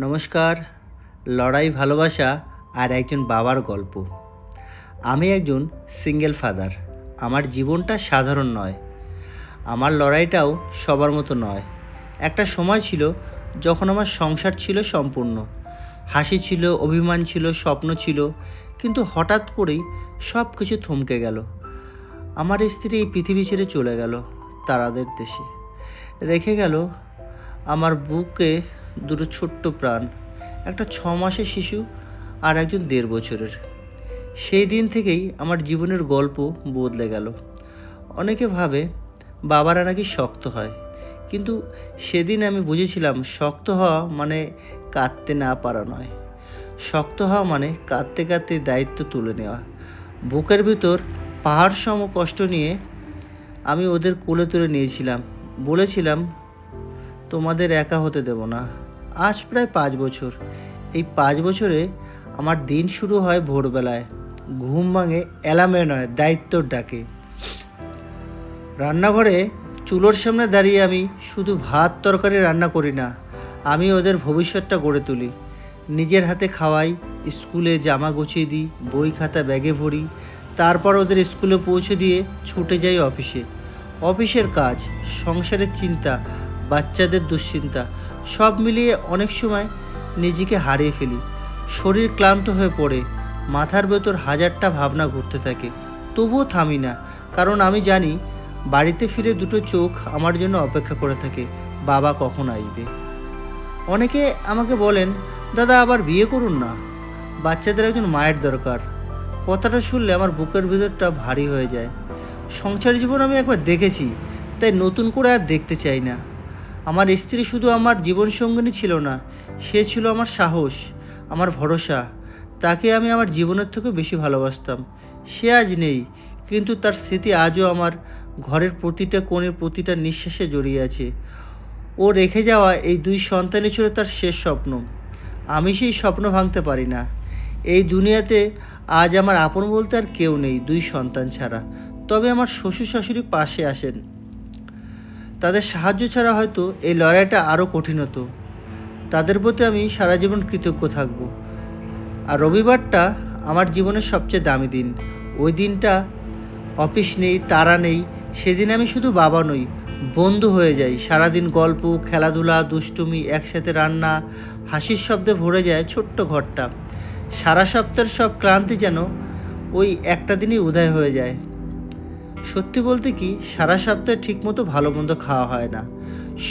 নমস্কার, লড়াই ভালোবাসা আর একজন বাবার গল্প। আমি একজন সিঙ্গেল ফাদার আমার জীবনটা সাধারণ নয়। আমার লড়াইটাও সবার মতো নয়। একটা সময় ছিল যখন আমার সংসার ছিল সম্পূর্ণ। হাসি ছিল, অভিমান ছিল, স্বপ্ন ছিল, কিন্তু হঠাৎ করেই সব কিছু থমকে গেল। আমার স্ত্রী এই পৃথিবী ছেড়ে চলে গেল, তারাদের দেশে। রেখে গেল আমার বুকে দুটো ছোট্ট প্রাণ, একটা ছ মাসের শিশু আর একজন দেড় বছরের। সেই দিন থেকেই আমার জীবনের গল্প বদলে গেল। অনেকে ভাবে বাবারা নাকি শক্ত হয়, কিন্তু সেদিন আমি বুঝেছিলাম শক্ত হওয়া মানে কাঁদতে না পারা নয়। শক্ত হওয়া মানে কাঁদতে কাঁদতে দায়িত্ব তুলে নেওয়া। বুকের ভিতর পাহাড় সম কষ্ট নিয়ে আমি ওদের কোলে তুলে নিয়েছিলাম, বলেছিলাম তোমাদের একা হতে দেব না। আজ প্রায় পাঁচ বছর। এই পাঁচ বছরে আমার দিন শুরু হয় ভোরবেলায়। ঘুম ভাঙে অ্যালামে নয়, দায়িত্বর ডাকে। রান্নাঘরে চুলোর সামনে দাঁড়িয়ে আমি শুধু ভাত তরকারি রান্না করি না, আমি ওদের ভবিষ্যৎটা গড়ে তুলি। নিজের হাতে খাওয়াই, স্কুলে জামা গুছিয়ে দিই, বই খাতা ব্যাগে ভরি, তারপর ওদের স্কুলে পৌঁছে দিয়ে ছুটে যাই অফিসে। অফিসের কাজ, সংসারের চিন্তা বাচ্চাদের দুশ্চিন্তা, সব মিলিয়ে অনেক সময় নিজেকে হারিয়ে ফেলি। শরীর ক্লান্ত হয়ে পড়ে, মাথার ভেতর হাজারটা ভাবনা ঘুরতে থাকে। তবুও থামি না, কারণ আমি জানি বাড়িতে ফিরে দুটো চোখ আমার জন্য অপেক্ষা করে থাকে, বাবা কখন আসবে। অনেকে আমাকে বলেন, দাদা, আবার বিয়ে করুন না। বাচ্চাদের একজন মায়ের দরকার। কথাটা শুনলে আমার বুকের ভিতরটা ভারী হয়ে যায়। সংসার জীবন আমি একবার দেখেছি, তাই নতুন করে আর দেখতে চাই না। আমার স্ত্রী শুধু আমার জীবনসঙ্গিনী ছিল না, সে ছিল আমার সাহস, আমার ভরসা। তাকে আমি আমার জীবনের থেকেও বেশি ভালোবাসতাম। সে আজ নেই, কিন্তু তার স্মৃতি আজও আমার ঘরের প্রতিটা কোণের প্রতিটা নিঃশ্বাসে জড়িয়ে আছে। ও রেখে যাওয়া এই দুই সন্তানই ছিল তার শেষ স্বপ্ন। আমি সেই স্বপ্ন ভাঙতে পারি না। এই দুনিয়াতে আজ আমার আপন বলতে আর কেউ নেই, দুই সন্তান ছাড়া। তবে আমার শ্বশুর শাশুড়ি পাশে আসেন। তাদের সাহায্য ছাড়া হয়তো এই লড়াইটা আরও কঠিন হতো। তাদের প্রতি আমি সারা জীবন কৃতজ্ঞ থাকব। আর রবিবারটা আমার জীবনের সবচেয়ে দামি দিন। ওই দিনটা অফিস নেই, তারা নেই সেদিন আমি শুধু বাবা নই, বন্ধু হয়ে যাই। সারাদিন গল্প, খেলাধুলা, দুষ্টুমি, একসাথে রান্না, হাসির শব্দে ভরে যায় ছোট্ট ঘরটা। সারা সপ্তাহের সব ক্লান্তি যেন ওই একটা দিনই উদয় হয়ে যায়। সত্যি বলতে কি, সারা সপ্তাহে ঠিকমতো ভালো মন্দ খাওয়া হয় না।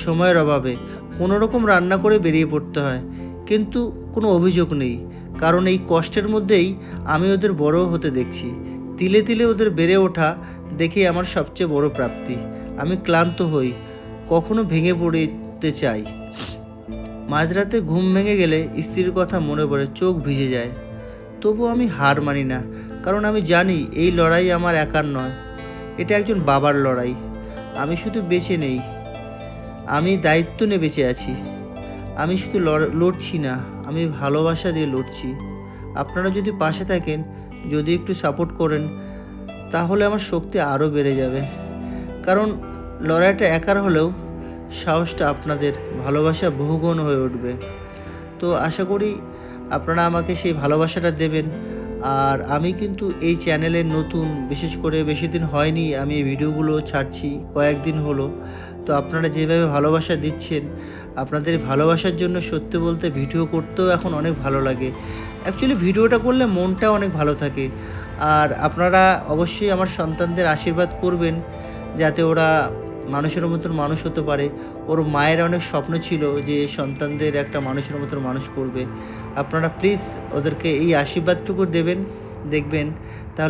সময়ের অভাবে কোনো রকম রান্না করে বেরিয়ে পড়তে হয়। কিন্তু কোনো অভিযোগ নেই, কারণ এই কষ্টের মধ্যেই আমি ওদের বড় হতে দেখছি। তিলে তিলে ওদের বেড়ে ওঠা দেখে আমার সবচেয়ে বড় প্রাপ্তি। আমি ক্লান্ত হই, কখনো ভেঙে পড়তে চাই। মাঝরাতে ঘুম ভেঙে গেলে স্ত্রীর কথা মনে পড়ে, চোখ ভিজে যায়। তবু আমি হার মানি না, কারণ আমি জানি এই লড়াই আমার একার নয়। এটা একজন বাবার লড়াই। আমি শুধু বেঁচে নেই। আমি দায়িত্ব নিয়ে বেঁচে আছি। আমি শুধু লড়- লড়ছি না, আমি ভালোবাসা দিয়ে লড়ছি। আপনারা যদি পাশে থাকেন, যদি একটু সাপোর্ট করেন, তাহলে আমার শক্তি আরও বেড়ে যাবে। কারণ লড়াইটা একার হলেও সাহসটা আপনাদের, ভালোবাসা বহুগুণ হয়ে উঠবে। তো আশা করি আপনারা আমাকে সেই ভালোবাসাটা দেবেন। আর আমি কিন্তু এই চ্যানেলের নতুন, বিশেষ করে বেশি দিন হয়নি, আমি এই ভিডিওগুলো ছাড়ছি, কয়েকদিন হলো। তো আপনারা যেভাবে ভালোবাসা দিচ্ছেন, আপনাদের ভালোবাসার জন্য সত্যি বলতে ভিডিও করতেও এখন অনেক ভালো লাগে। অ্যাকচুয়ালি ভিডিওটা করলে মনটা অনেক ভালো থাকে। আর আপনারা অবশ্যই আমার সন্তানদের আশীর্বাদ করবেন, যাতে ওরা মানুষের মতন মানুষ হতে পারে। ওর মায়ের অনেক স্বপ্ন ছিল যে সন্তানদের একটা মানুষের মতন মানুষ করবে। আপনারা প্লিজ ওদেরকে এই আশীর্বাদটুকু দেবেন, দেখবেন। তাহলে